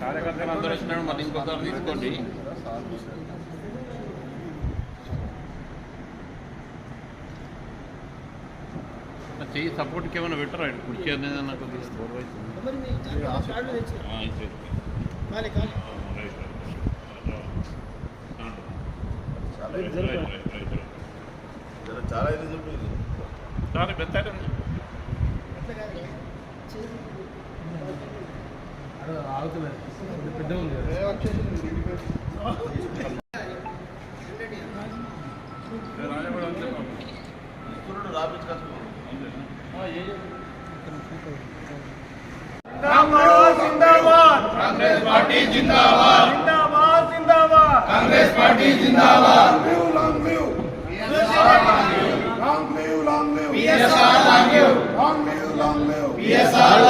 కార్యకర్తలు అందరూ వచ్చినాడు మరి ఇంకొకసారి తీసుకోండి. చెయ్యి సపోర్ట్కి ఏమైనా పెట్టరా? ఆయన కుర్చీ అనేది నాకు చాలా చాలా పెద్ద जिंदाबाद कांग्रेस पार्टी जिंदाबाद जिंदाबाद कांग्रेस पार्टी जिंदाबाद long live long live long live long live long live long live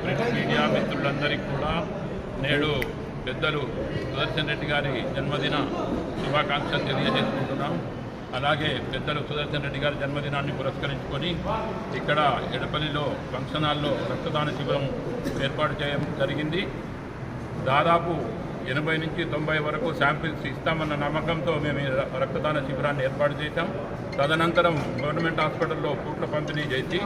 print media మిత్రులందరికీ కూడా నేడు పెద్దలు సుదర్శన్ రెడ్డి గారి జన్మదిన శుభాకాంక్షలు తెలియజేసుకుంటున్నాం. అలాగే పెద్దలు సుదర్శన్ రెడ్డి గారి జన్మదినాన్ని పురస్కరించుకొని ఇక్కడ ఎడపల్లిలో ఫంక్షన్ హాల్లో రక్తదాన శిబిరం ఏర్పాటు చేయడం జరిగింది. దాదాపు ఎనభై నుంచి తొంభై వరకు శాంపిల్స్ ఇస్తామన్న నమ్మకంతో మేము ర- రక్తదాన శిబిరాన్ని ఏర్పాటు చేశాం. తదనంతరం గవర్నమెంట్ హాస్పిటల్లో పూట్ల పంపిణీ చేసి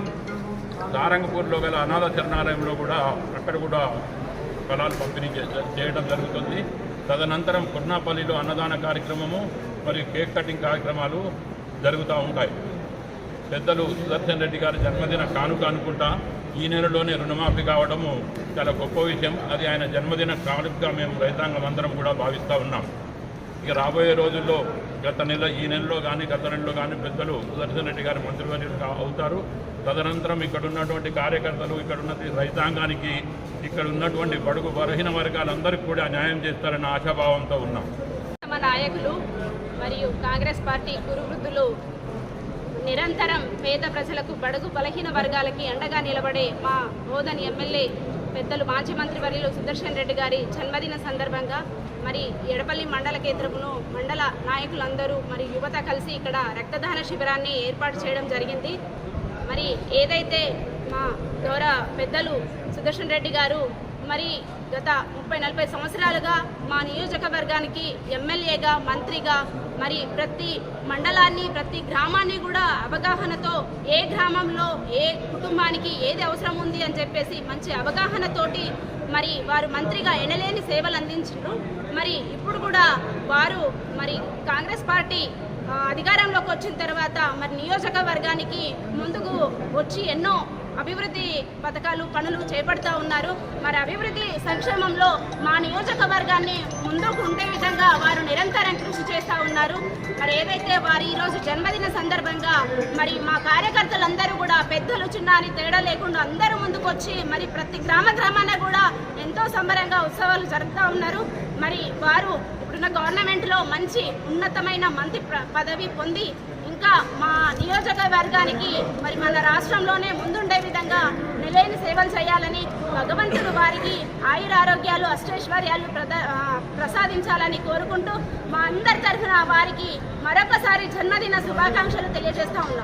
సారంగపూర్లో గల అనాథ శరణాలయంలో కూడా అక్కడ కూడా ఫలాలు పంపిణీ చే- చేయడం జరుగుతుంది. తదనంతరం కుర్నాపల్లిలో అన్నదాన కార్యక్రమము మరియు కేక్ కటింగ్ కార్యక్రమాలు జరుగుతూ ఉంటాయి. పెద్దలు సుదర్శన్ రెడ్డి గారి జన్మదిన కానుక అనుకుంటా ఈ నెలలోనే రుణమాఫీ కావడము చాలా గొప్ప విషయం. అది ఆయన జన్మదిన కానుకగా మేము రైతాంగం అందరం కూడా భావిస్తూ ఉన్నాం. ఇక రాబోయే రోజుల్లో గత నెల ఈ నెలలో కానీ గత నెలలో కానీ పెద్దలు సుదర్శన్ రెడ్డి గారి మంత్రివర్యులు అవుతారు. తదనంతరం ఇక్కడ ఉన్నటువంటి కార్యకర్తలు ఇక్కడ ఉన్న రైతాంగానికి ఇక్కడ ఉన్నటువంటి బడుగు బలహీన వర్గాలందరికీ కూడా న్యాయం చేస్తారన్న ఆశాభావంతో ఉన్నాం. తమ నాయకులు మరియు కాంగ్రెస్ పార్టీ గురువృద్ధులు నిరంతరం పేద ప్రజలకు బడుగు బలహీన వర్గాలకి అండగా నిలబడే మా బోధన్ ఎమ్మెల్యే పెద్దలు మాజీ మంత్రి వర్యులు సుదర్శన్ రెడ్డి గారి జన్మదిన సందర్భంగా మరి ఎడపల్లి మండల కేంద్రమును మండల నాయకులందరూ మరి యువత కలిసి ఇక్కడ రక్తదాన శిబిరాన్ని ఏర్పాటు చేయడం జరిగింది. మరి ఏదైతే మా గౌరవ పెద్దలు సుదర్శన్ రెడ్డి గారు మరి గత ముప్పై నలభై సంవత్సరాలుగా మా నియోజకవర్గానికి ఎమ్మెల్యేగా మంత్రిగా మరి ప్రతి మండలాన్ని ప్రతి గ్రామాన్ని కూడా అవగాహనతో ఏ గ్రామంలో ఏ కుటుంబానికి ఏది అవసరం ఉంది అని చెప్పేసి మంచి అవగాహనతోటి మరి వారు మంత్రిగా ఎనలేని సేవలు అందించారు. మరి ఇప్పుడు కూడా వారు మరి కాంగ్రెస్ పార్టీ అధికారంలోకి వచ్చిన తర్వాత మరి నియోజకవర్గానికి ముందుకు వచ్చి ఎన్నో అభివృద్ధి పథకాలు పనులు చేపడతా ఉన్నారు. మరి అభివృద్ధి సంక్షేమంలో మా నియోజకవర్గాన్ని ముందుకు ఉండే విధంగా వారు నిరంతరం కృషి చేస్తూ ఉన్నారు. మరి ఏదైతే వారి ఈరోజు జన్మదిన సందర్భంగా మరి మా కార్యకర్తలందరూ కూడా పెద్దలు చిన్న అని తేడా లేకుండా అందరూ ముందుకొచ్చి మరి ప్రతి గ్రామ గ్రామాన కూడా ఎంతో సంబరంగా ఉత్సవాలు జరుపుతూ ఉన్నారు. మరి వారు ఇప్పుడున్న గవర్నమెంట్లో మంచి ఉన్నతమైన మంత్రి పదవి పొంది ఇంకా మా నియోజకవర్గానికి మరి మన రాష్ట్రంలోనే ముందుండే విధంగా నిలైన సేవలు చేయాలని భగవంతుడు వారికి ఆయురారోగ్యాలు అష్టైశ్వర్యాలు ప్రసాదించాలని కోరుకుంటూ మా అందరి తరఫున వారికి మరొకసారి జన్మదిన శుభాకాంక్షలు తెలియజేస్తా ఉన్నాం.